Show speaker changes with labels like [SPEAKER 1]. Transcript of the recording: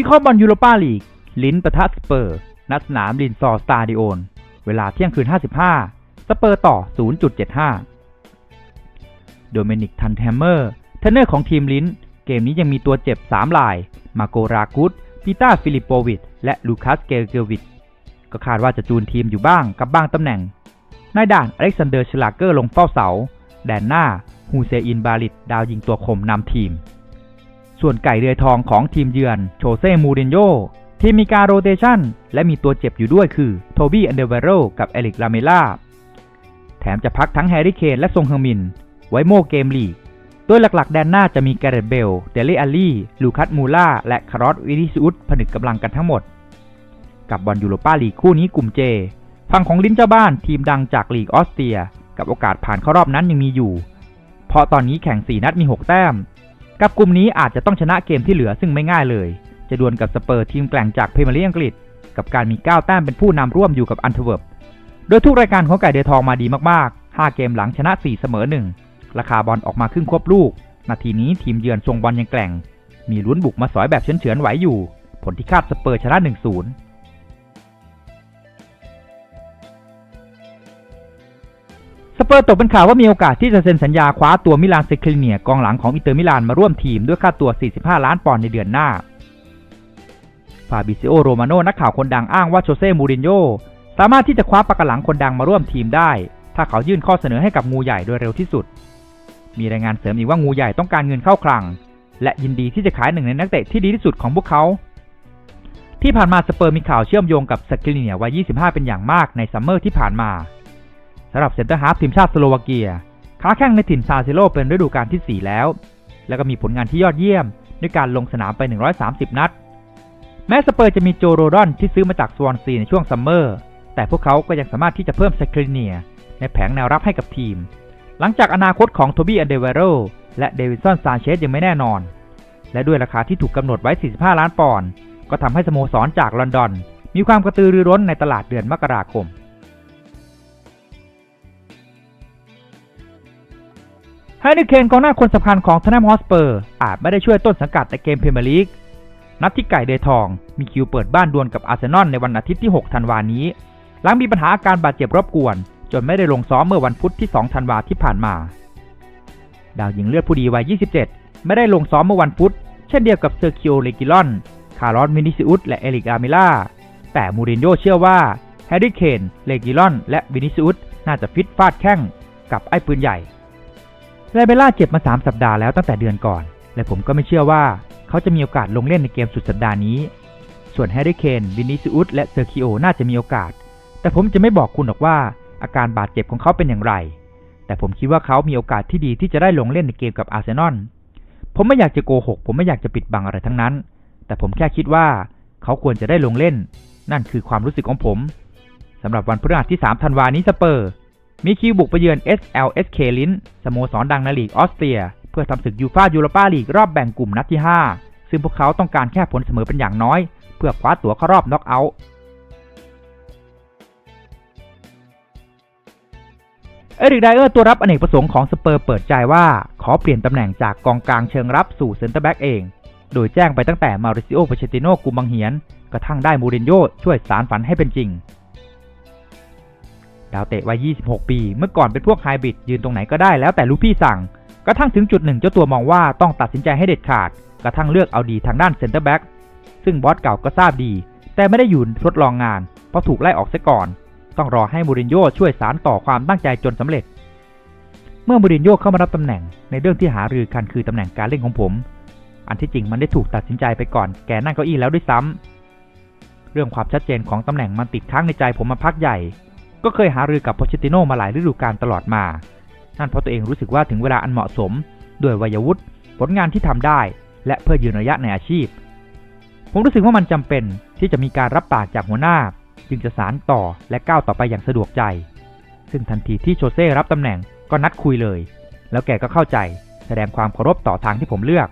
[SPEAKER 1] วิเคราะห์บอลยูโรปาลีก ลินประทะสเปอร์ณสนามลินซอร์สตาดิโอน เวลาเที่ยงคืน 55 สเปอร์ต่อ 0.75 โดเมนิกทันแฮมเมอร์เทนเนอร์ของทีมลินเกมนี้ยังมีตัวเจ็บ3ลาย มาโกรากุสปีตาฟิลิปโปวิชและลูคัสเกลเกลวิชก็คาดว่าจะจูนทีมอยู่บ้างกับบางตำแหน่ง นายด่านอเล็กซานเดอร์ชลาเกอร์ลงเฝ้าเสา แดนหน้าฮูเซอินบาลิตดาวยิงตัวคมนำทีม ส่วนไก่เรือทองของทีมเยือนโชเซ่มูรินโญ่ที่มีการโรเตชันและมีตัวเจ็บอยู่ด้วยคือโทบี้อันเดเวโรกับเอลิกลาเมล่าแถมจะพักทั้งแฮร์รี่เคนและซงเฮอร์มิน ไว้โม่เกมลีกโดยหลักๆ แดนหน้าจะมีแกเรตเบล เดลลี่อาลี่ ลูคัสมูล่า และคารอสวินิซิอุสผนึกกำลังกันทั้งหมด กับบอลยูโรปาลีกคู่นี้กลุ่มเจ ฝั่งของลิ้นเจ้าบ้านทีมดังจากลีกออสเตรีย กับโอกาสผ่านเข้ารอบนั้นยังมีอยู่ เพราะตอนนี้แข่ง 4 นัดมี 6 แต้ม กับกลุ่มนี้อาจจะต้องชนะเกมที่เหลือซึ่งไม่ง่ายเลย จะดวลกับสเปอร์ทีมแกล่งจากพรีเมียร์ลีกอังกฤษ กับการมี 9 แต้มเป็นผู้นำร่วมอยู่กับอันเทเวิร์ปโดยทุกรายการของไก่เดือทองมาดีมากๆ 5 เกมหลังชนะ 4 เสมอ 1 ราคาบอลออกมาครึ่งควบลูก นาทีนี้ทีมเยือนทรงบอลยังแกล่ง มีลุ้นบุกมาสอยแบบเฉือนๆไหวอยู่ ผลที่คาดสเปอร์ชนะ 1-0 สเปอร์ตกเป็นข่าวว่ามีโอกาสที่จะเซ็นสัญญาคว้าตัวมิลานเซคลิเนียกองหลังของอินเตอร์มิลานมาร่วมทีมด้วยค่าตัว 45 ล้านปอนด์ในเดือนหน้า ฟาบิซิโอ โรมาโนนักข่าวคนดังอ้างว่าโชเซ่ มูรินโญ่สามารถที่จะคว้าปากาหลังคนดังมาร่วมทีมได้ ถ้าเขายื่นข้อเสนอให้กับงูใหญ่โดยเร็วที่สุด มีรายงานเสริมอีกว่างูใหญ่ต้องการเงินเข้าคลัง และยินดีที่จะขายหนึ่งในนักเตะที่ดีที่สุดของพวกเขาที่ผ่านมาสเปอร์มีข่าวเชื่อมโยงกับสกิลิเนียวัย 25 เป็นอย่างมากในซัมเมอร์ที่ผ่านมา สำหรับเซนเตอร์ฮาร์ฟทีมชาติสโลวาเกียค้าแข่งในถิ่นซาซิโลเป็นฤดูกาลที่ 4 แล้ว แล้วก็มีผลงานที่ยอดเยี่ยม ด้วยการลงสนามไป 130 นัด แม้สเปอร์จะมีโจโรดอนที่ซื้อมาจากสวอนซีในช่วงซัมเมอร์ แต่พวกเขาก็ยังสามารถที่จะเพิ่มสคริเนีย ในแผงแนวรับให้กับทีม หลังจากอนาคตของโทบี้อันเดเวโรและเดวิสันซานเชสยังไม่แน่นอน และด้วยราคาที่ถูกกำหนดไว้ 45 ล้านปอนด์ ก็ทำให้สโมสรจากลอนดอน มีความกระตือรือร้นในตลาดเดือนมกราคม แฮร์รี่เคนกองหน้าคนสำคัญของทนแนมฮอสเปอร์ อาจไม่ได้ช่วยต้นสังกัดในเกมพรีเมียร์ลีก นัดที่ไก่เดทอง มีคิวเปิดบ้านดวลกับอาร์เซนอลในวันอาทิตย์ที่ 6 ธันวานี้ หลังมีปัญหาอาการบาดเจ็บรบกวน จนไม่ได้ลงซ้อมเมื่อวันพุธที่ 2 ธันวาที่ผ่านมา ดาวหญิงเลือดผู้ดีวัย 27 ไม่ได้ลงซ้อมเมื่อวันพุธ เช่นเดียวกับเซอร์คิโอเลกิลอน คาร์ลอสมินิซิอุสและเอริกอามิล่า แต่มูรินโญ่เชื่อว่าแฮร์รี่เคน เลกิลอน และวินิซิอุสน่าจะฟิตฟาดแข้งกับไอ้ปืนใหญ่ ไรเบล่าเจ็บมา 3 สัปดาห์แล้วตั้งแต่เดือนก่อน และผมก็ไม่เชื่อว่าเขาจะมีโอกาสลงเล่นในเกมสุดสัปดาห์นี้ ส่วนแฮร์รี่เคนวินิซิอุสและเซอร์คิโอน่าจะมีโอกาส แต่ผมจะไม่บอกคุณหรอกว่าอาการบาดเจ็บของเขาเป็นอย่างไร แต่ผมคิดว่าเขามีโอกาสที่ดีที่จะได้ลงเล่นในเกมกับอาร์เซนอล ผมไม่อยากจะโกหก ผมไม่อยากจะปิดบังอะไรทั้งนั้น แต่ผมแค่คิดว่าเขาควรจะได้ลงเล่น นั่นคือความรู้สึกของผมสำหรับวันพฤหัสที่ 3 ธันวานี้สเปอร์ มีคิวบุกไปเยือน SLSK ลินสโมสรดังในลีกออสเตรีย เพื่อทำศึกยูฟ่ายูโรปาลีกรอบแบ่งกลุ่มนัดที่ 5 ซึ่งพวกเขาต้องการแค่ผลเสมอเป็นอย่างน้อย เพื่อคว้าตั๋วเข้ารอบน็อกเอาท์เอริกไดเออร์ตัวรับอเนกประสงค์ของสเปอร์เปิดใจว่า ขอเปลี่ยนตำแหน่งจากกองกลางเชิงรับสู่เซนเตอร์แบ็กเอง โดยแจ้งไปตั้งแต่มาริซิโอเปเชติโนกุมบังเหียน กระทั่งได้มูรินโญ่ช่วยสารฝันให้เป็นจริง ดาวเตะวัย 26 ปี เมื่อก่อนเป็นพวกไฮบริดยืนตรงไหนก็ได้แล้วแต่ลูกพี่สั่ง กระทั่งถึงจุดหนึ่งเจ้าตัวมองว่าต้องตัดสินใจให้เด็ดขาด กระทั่งเลือกเอาดีทางด้านเซนเตอร์แบ็กซึ่งบอสเก่าก็ทราบดี แต่ไม่ได้อยู่ทดลองงาน เพราะถูกไล่ออกเสียก่อน ต้องรอให้มูรินโญ่ช่วยสารต่อความตั้งใจจนสำเร็จ เมื่อมูรินโญ่เข้ามารับตำแหน่ง ในเรื่องที่หารือกันคือตำแหน่งการเล่นของผม อันที่จริงมันได้ถูกตัดสินใจไปก่อน แกนั่งเก้าอี้แล้วด้วยซ้ำเรื่องความชัดเจนของตำแหน่งมันติดค้างในใจผมมาพักใหญ่ ก็เคยหารือกับโพเชติโนมาหลายฤดูกาลตลอดมา นั่นเพราะตัวเองรู้สึกว่าถึงเวลาอันเหมาะสม ด้วยวัยวุฒิผลงานที่ทำได้ และเพื่อยืนระยะในอาชีพ ผมรู้สึกว่ามันจำเป็นที่จะมีการรับปากจากหัวหน้า จึงจะสารต่อและก้าวต่อไปอย่างสะดวกใจ ซึ่งทันทีที่โชเซ่รับตำแหน่งก็นัดคุยเลย แล้วแกก็เข้าใจ แสดงความเคารพต่อทางที่ผมเลือก